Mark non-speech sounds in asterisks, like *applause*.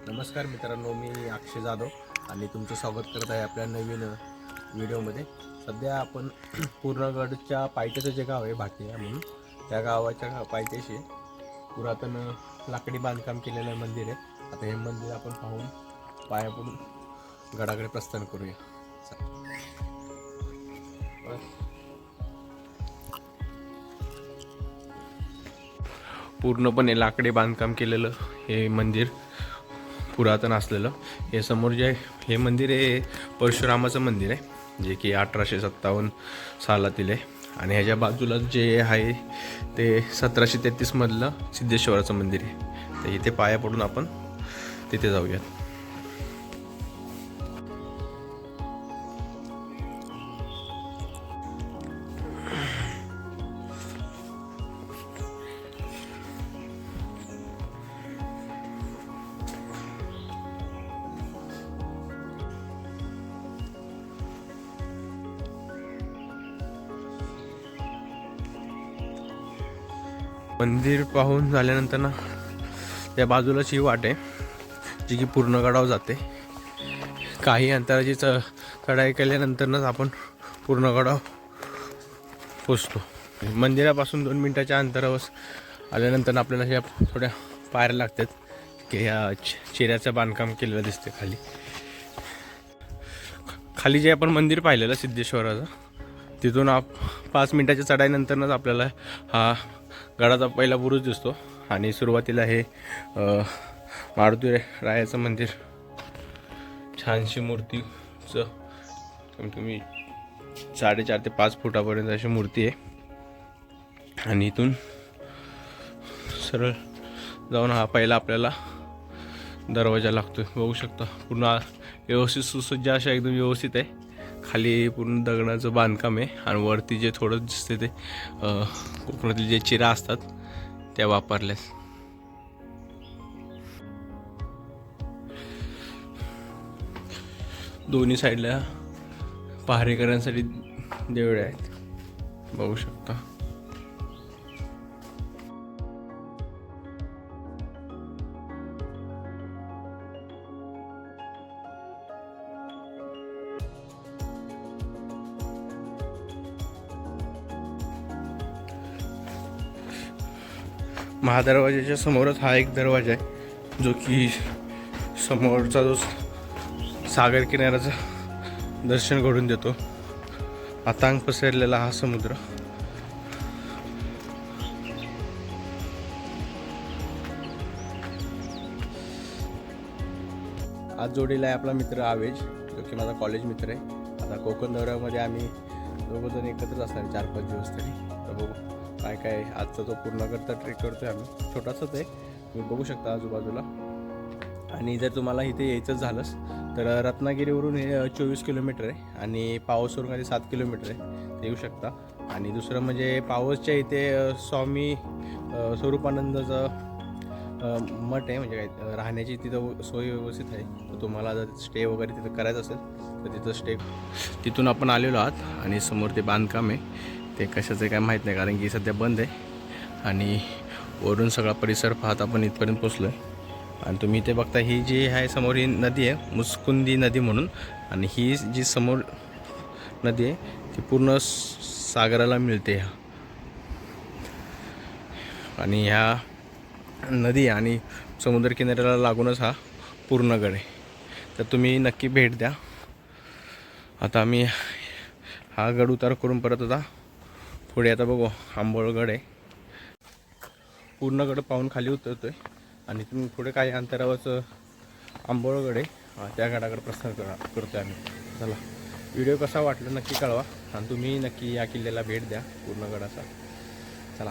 नमस्कार मित्रांनो मी अक्षय जाधव आणि तुमचं स्वागत करत आहे आपल्या नवीन व्हिडिओमध्ये. सध्या आपण *clears throat* पूर्णगडच्या पायथ्याचं जे गाव आहे भाटिया म्हणून त्या गावाच्या पायथ्याशी पुरातन लाकडी बांधकाम केलेलं मंदिर आहे. आता हे मंदिर आपण पाहून पाया पडून गडाकडे प्रस्थान करूया. पूर्णपणे लाकडी बांधकाम केलेलं हे मंदिर. पुरातन असलेलं. हे समोर जे हे मंदिर हे परशुरामाचं मंदिर आहे जे की अठराशे सत्तावन्न सालातील आहे. आणि ह्याच्या बाजूला जे आहे ते सतराशे तेहतीसमधलं सिद्धेश्वराचं मंदिर आहे. तर इथे पाया पडून आपण तिथे जाऊयात. मंदिर पाहून झाल्यानंतर ना त्या बाजूलाच ही वाट आहे जी की पूर्णगडाव जाते काही अंतराची च चढाई केल्यानंतरच आपण पूर्णगडाव पोचतो. मंदिरापासून दोन मिनटाच्या अंतरावर आल्यानंतर आपल्याला ह्या थोड्या पायऱ्या लागतात की ह्या चि- चिऱ्याचं बांधकाम केलेलं दिसते खाली. खाली जे आपण मंदिर पाहिलेलं सिद्धेश्वराचं तिथून आप पाच मिनटाच्या चढाईनंतरच आपल्याला हा गडाचा पहिला बुरुज दिसतो. आणि सुरुवातीला हे मारुती रायाचं मंदिर. छानशी मूर्तीचं कमीत कमी साडेचार ते पाच फुटापर्यंत अशी मूर्ती आहे. आणि इथून सरळ जाऊन हा पहिला आपल्याला दरवाजा लागतो बघू शकता पूर्ण व्यवस्थित सुसज्ज अशा एकदम व्यवस्थित आहे. खाली पूर्ण दगडाचं बांधकाम आहे आणि वरती जे थोडं दिसते ते कोकणातील जे चिरा असतात त्या वापरल्यास दोन्ही साईडला पहारेकऱ्यांसाठी देवळे आहेत. बघू शकता. महादरवाज्याच्या समोरच हा एक दरवाजा आहे जो की समोरचा जो सागर किनाऱ्याचं दर्शन घडून देतो. आतांग पसरलेला हा समुद्र. आज जोडीला आहे आपला मित्र आवेज जो की माझा कॉलेज मित्र आहे. आता कोकण दौऱ्यामध्ये आम्ही दोघं जण एकत्रच असणार चार पाच दिवस तरी. तर बघू. काय काय आजचा तो पूर्ण करता ट्रेक आहे आम्ही. छोटासाच आहे. तुम्ही बघू शकता आजूबाजूला. आणि जर तुम्हाला इथे यायचंच झालंच तर रत्नागिरीवरून हे चोवीस किलोमीटर आहे आणि पावसवरून खाली सात किलोमीटर आहे. ते येऊ शकता. आणि दुसरं म्हणजे पावसच्या इथे स्वामी स्वरूपानंदचं स्वरूपानंदाचं मठ आहे. म्हणजे काय राहण्याची तिथं सोय व्यवस्थित आहे. तर तुम्हाला जर स्टे वगैरे तिथं करायचं असेल तर तिथं स्टे तिथून आपण आलेलो आहात आणि समोर ते बांधकाम आहे. ते कशाचं काय माहीत नाही कारण की सध्या बंद आहे. आणि वरून सगळा परिसर पाहत आपण इथपर्यंत पोचलो आहे आणि तुम्ही इथे बघता ही जी आहे समोर ही नदी आहे मुस्कुंदी नदी म्हणून. आणि ही जी समोर नदी आहे ती पूर्ण सागराला मिळते ह्या. आणि ह्या नदी आणि समुद्रकिनाऱ्याला लागूनच हा पूर्ण गड आहे. तर तुम्ही नक्की भेट द्या. आता आम्ही हा गड उतार करून परत आता पुढे आता बघू आंबोळगड आहे. पूर्ण गड पाहून खाली उतरतोय. आणि तुम्ही पुढे काही अंतरावरच आंबोळगड आहे. त्या गडाकडे प्रस्थान करा करतोय आम्ही. चला व्हिडिओ कसा वाटला नक्की कळवा. आणि तुम्ही नक्की या किल्ल्याला भेट द्या पूर्ण गडाचा. चला.